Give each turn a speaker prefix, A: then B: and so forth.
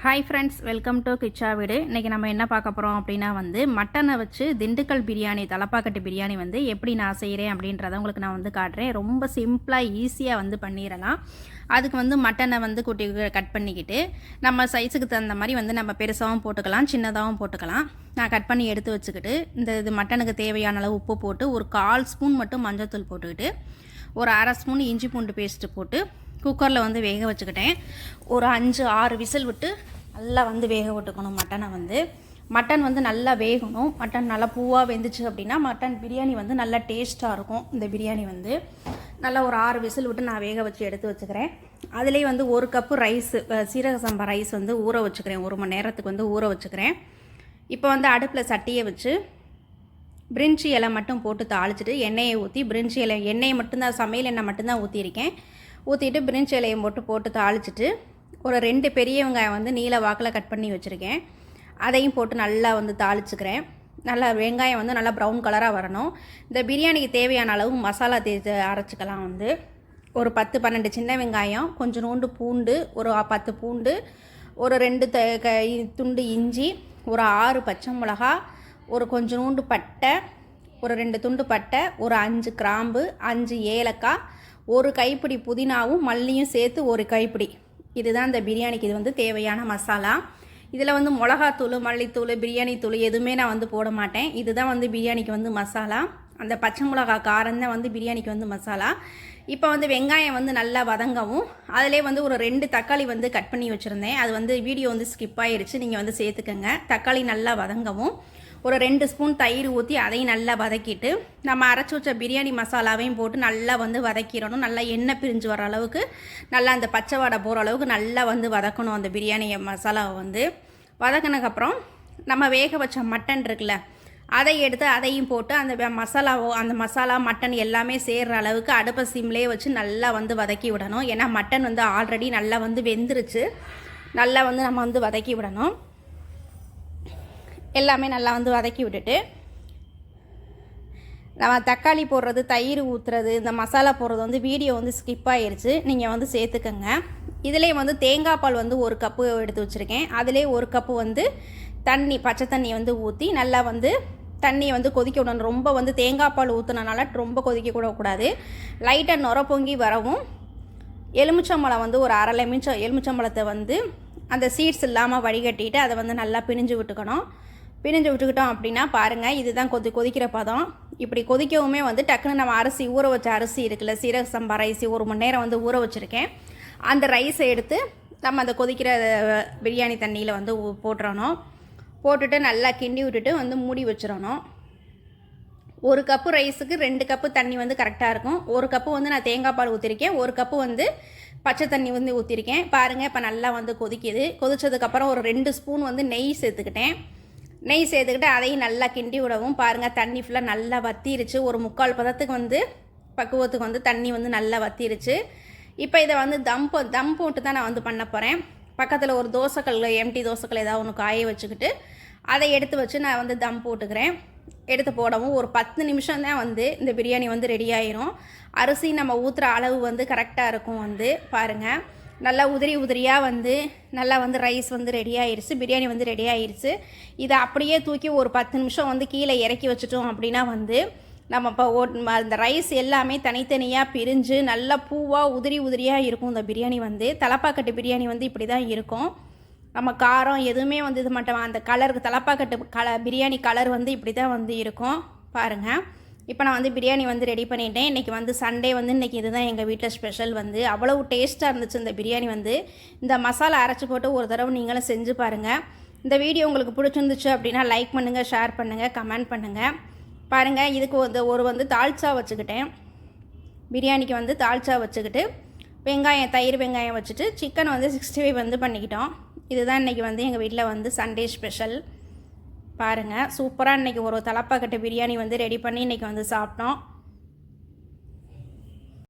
A: Hi friends welcome to Kicha வீடு இன்றைக்கி நம்ம என்ன பார்க்க போகிறோம் அப்படின்னா வந்து மட்டனை வச்சு திண்டுக்கல் பிரியாணி தலப்பாக்கட்டு பிரியாணி வந்து எப்படி நான் செய்கிறேன் அப்படின்றத உங்களுக்கு நான் வந்து காட்டுறேன். ரொம்ப சிம்பிளாக ஈஸியாக வந்து பண்ணிடலாம். அதுக்கு வந்து மட்டனை வந்து குட்டி கட் பண்ணிக்கிட்டு நம்ம சைஸுக்கு தகுந்த மாதிரி வந்து நம்ம பெருசாகவும் போட்டுக்கலாம் சின்னதாகவும் போட்டுக்கலாம். நான் கட் பண்ணி எடுத்து வச்சுக்கிட்டு இந்த இது மட்டனுக்கு தேவையான அளவு உப்பு போட்டு ஒரு கால் ஸ்பூன் மட்டும் மஞ்சள்தூள் போட்டுக்கிட்டு ஒரு அரை ஸ்பூன் இஞ்சி பூண்டு பேஸ்ட்டு போட்டு குக்கரில் வந்து வேக வச்சுக்கிட்டேன். ஒரு அஞ்சு ஆறு விசில் விட்டு நல்லா வந்து வேக விட்டுக்கணும் மட்டனை வந்து. மட்டன் வந்து நல்லா வேகணும். மட்டன் நல்லா பூவாக வெந்துச்சு அப்படின்னா மட்டன் பிரியாணி வந்து நல்லா டேஸ்ட்டாக இருக்கும் இந்த பிரியாணி வந்து. நல்லா ஒரு ஆறு விசில் விட்டு நான் வேக வச்சு எடுத்து வச்சுக்கிறேன். அதுலேயே வந்து ஒரு கப்பு ரைஸ் சீரக சம்பா ரைஸ் வந்து ஊற வச்சுக்கிறேன். ஒரு மணி நேரத்துக்கு வந்து ஊற வச்சுக்கிறேன். இப்போ வந்து அடுப்பில் சட்டியை வச்சு பிரிஞ்சி இலை மட்டும் போட்டு தாளிச்சிட்டு எண்ணெயை ஊற்றி பிரிஞ்சி இலை எண்ணெயை மட்டும்தான் சமையல் எண்ணெய் மட்டும்தான் ஊற்றிருக்கேன் ஊற்றிட்டு பிரிஞ்சு இலையை போட்டு போட்டு தாளிச்சிட்டு ஒரு ரெண்டு பெரிய வெங்காயம் வந்து நீல வாக்கில் கட் பண்ணி வச்சுருக்கேன். அதையும் போட்டு நல்லா வந்து தாளிச்சுக்கிறேன். நல்லா வெங்காயம் வந்து நல்லா ப்ரௌன் கலராக வரணும். இந்த பிரியாணிக்கு தேவையான அளவு மசாலா தேய்ச்சி அரைச்சிக்கலாம் வந்து. ஒரு பத்து பன்னெண்டு சின்ன வெங்காயம் கொஞ்சோண்டு பூண்டு ஒரு பத்து பூண்டு ஒரு ரெண்டு த க துண்டு இஞ்சி ஒரு ஆறு பச்சை மிளகா ஒரு கொஞ்சோண்டு பட்டை ஒரு ரெண்டு துண்டு பட்டை ஒரு அஞ்சு கிராம்பு அஞ்சு ஏலக்காய் ஒரு கைப்பிடி புதினாவும் மல்லியும் சேர்த்து ஒரு கைப்பிடி. இதுதான் இந்த பிரியாணிக்கு இது வந்து தேவையான மசாலா. இதில் வந்து மிளகாத்தூள் மல்லித்தூள் பிரியாணி தூள் எதுவுமே நான் வந்து போட மாட்டேன். இதுதான் வந்து பிரியாணிக்கு வந்து மசாலா. அந்த பச்சை மிளகா காரம் தான் வந்து பிரியாணிக்கு வந்து மசாலா. இப்போ வந்து வெங்காயம் வந்து நல்லா வதங்கவும் அதிலே வந்து ஒரு ரெண்டு தக்காளி வந்து கட் பண்ணி வச்சுருந்தேன். அது வந்து வீடியோ வந்து ஸ்கிப் ஆகிடுச்சு நீங்கள் வந்து சேர்த்துக்கோங்க. தக்காளி நல்லா வதங்கவும். ஒரு ரெண்டு ஸ்பூன் தயிர் ஊற்றி அதையும் நல்லா வதக்கிட்டு நம்ம அரைச்சி வச்ச பிரியாணி மசாலாவையும் போட்டு நல்லா வந்து வதக்கிடணும். நல்லா எண்ணெய் பிரிஞ்சு வர அளவுக்கு நல்லா அந்த பச்சை வடை போகிற அளவுக்கு நல்லா வந்து வதக்கணும் அந்த பிரியாணி மசாலாவை வந்து. வதக்கினதுக்கப்புறம் நம்ம வேக வச்ச மட்டன் இருக்குல்ல அதை எடுத்து அதையும் போட்டு அந்த மசாலாவோ அந்த மசாலா மட்டன் எல்லாமே சேர்கிற அளவுக்கு அடுப்பை சிம்லேயே வச்சு நல்லா வந்து வதக்கி விடணும். ஏன்னா மட்டன் வந்து ஆல்ரெடி நல்லா வந்து வெந்துருச்சு. நல்லா வந்து நம்ம வந்து வதக்கி விடணும். எல்லாமே நல்லா வந்து வதக்கி விட்டுட்டு நம்ம தக்காளி போடுறது தயிர் ஊற்றுறது இந்த மசாலா போடுறது வந்து வீடியோ வந்து ஸ்கிப் ஆகிருச்சு நீங்கள் வந்து சேர்த்துக்கோங்க. இதிலே வந்து தேங்காய் பால் வந்து ஒரு கப்பு எடுத்து வச்சுருக்கேன். அதிலே ஒரு கப்பு வந்து தண்ணி பச்சை தண்ணி வந்து ஊற்றி நல்லா வந்து தண்ணியை வந்து கொதிக்க விடணும். ரொம்ப வந்து தேங்காய் பால் ஊற்றுனனால ரொம்ப கொதிக்க கூட கூடாது. லைட்டாக நுர பொங்கி வரவும் எலுமிச்சம்பழம் வந்து ஒரு அரை எலுமிச்சம் எலுமிச்சம்பழத்தை வந்து அந்த சீட்ஸ் இல்லாமல் வடிகட்டிட்டு அதை வந்து நல்லா பிணிஞ்சு விட்டுக்கணும். பிணிஞ்சு விட்டுக்கிட்டோம் அப்படின்னா பாருங்கள் இதுதான் கொதி கொதிக்கிற பதம். இப்படி கொதிக்கவுமே வந்து டக்குன்னு நம்ம அரிசி ஊற வச்ச அரிசி இருக்குல்ல சீரக சம்பா ரைசி ஒரு மணி நேரம் வந்து ஊற வச்சுருக்கேன். அந்த ரைஸை எடுத்து நம்ம அந்த கொதிக்கிற பிரியாணி தண்ணியில் வந்து போட்டுறணும். போட்டுட்டு நல்லா கிண்டி விட்டுட்டு வந்து மூடி வச்சிடணும். ஒரு கப்பு ரைஸுக்கு ரெண்டு கப்பு தண்ணி வந்து கரெக்டாக இருக்கும். ஒரு கப்பு வந்து நான் தேங்காய் பால் ஊற்றிருக்கேன் ஒரு கப்பு வந்து பச்சை தண்ணி வந்து ஊற்றிருக்கேன் பாருங்கள் இப்போ நல்லா வந்து கொதிக்குது. கொதிச்சதுக்கப்புறம் ஒரு ரெண்டு ஸ்பூன் வந்து நெய் சேர்த்துக்கிட்டேன். நெய் சேர்த்துக்கிட்டு அதையும் நல்லா கிண்டி விடவும். பாருங்கள் தண்ணி ஃபுல்லாக நல்லா வத்திருச்சு. ஒரு முக்கால் பதத்துக்கு வந்து பக்குவத்துக்கு வந்து தண்ணி வந்து நல்லா வத்திருச்சு. இப்போ இதை வந்து தம் தம் போட்டு தான் நான் வந்து பண்ண போகிறேன் பக்கத்தில் ஒரு தோசைக்கல் எம்டி தோசைக்கல் ஏதாவது ஒன்று காய வச்சுக்கிட்டு அதை எடுத்து வச்சு நான் வந்து தம் போட்டுக்கிறேன். எடுத்து போடவும் ஒரு பத்து நிமிஷம் தான் வந்து இந்த பிரியாணி வந்து ரெடி ஆயிரும். அரிசி நம்ம ஊற்றுற அளவு வந்து கரெக்டாக இருக்கும் வந்து பாருங்கள் நல்லா உதிரி உதிரியாக வந்து நல்லா வந்து ரைஸ் வந்து ரெடி ஆயிடுச்சு பிரியாணி வந்து ரெடி ஆயிடுச்சு இதை அப்படியே தூக்கி ஒரு பத்து நிமிஷம் வந்து கீழே இறக்கி வச்சுட்டோம் அப்படின்னா வந்து நம்ம இப்போ அந்த ரைஸ் எல்லாமே தனித்தனியாக பிரிஞ்சு நல்லா பூவாக உதிரி உதிரியாக இருக்கும் இந்த பிரியாணி வந்து. தலப்பாக்கட்டு பிரியாணி வந்து இப்படி தான் இருக்கும். நம்ம காரம் எதுவுமே வந்து இது மட்டும். அந்த கலருக்கு தலப்பாக்கட்டு கல பிரியாணி கலர் வந்து இப்படி தான் வந்து இருக்கும். பாருங்கள் இப்போ நான் வந்து பிரியாணி வந்து ரெடி பண்ணிட்டேன். இன்றைக்கி வந்து சண்டே வந்து இன்றைக்கி இதுதான் எங்கள் வீட்டில் ஸ்பெஷல் வந்து. அவ்வளவு டேஸ்ட்டாக இருந்துச்சு இந்த பிரியாணி வந்து. இந்த மசாலா அரைச்சி போட்டு ஒரு தடவை நீங்களும் செஞ்சு பாருங்கள் இந்த வீடியோ உங்களுக்கு பிடிச்சிருந்துச்சு அப்படின்னா லைக் பண்ணுங்கள் ஷேர் பண்ணுங்கள் கமெண்ட் பண்ணுங்கள் பாருங்கள் இதுக்கு வந்து ஒரு வந்து தால்ச்சா வச்சுக்கிட்டேன். பிரியாணிக்கு வந்து தால்ச்சா வச்சுக்கிட்டு வெங்காயம் தயிர் வெங்காயம் வச்சுட்டு சிக்கன் வந்து சிக்ஸ்டி ஃபைவ் வந்து பண்ணிக்கிட்டோம். இதுதான் இன்றைக்கி வந்து எங்கள் வீட்டில் வந்து சண்டே ஸ்பெஷல் பாருங்கள் சூப்பராக இன்றைக்கி ஒரு தலப்பாக்கட்டு பிரியாணி வந்து ரெடி பண்ணி இன்றைக்கி வந்து சாப்பிட்டோம்.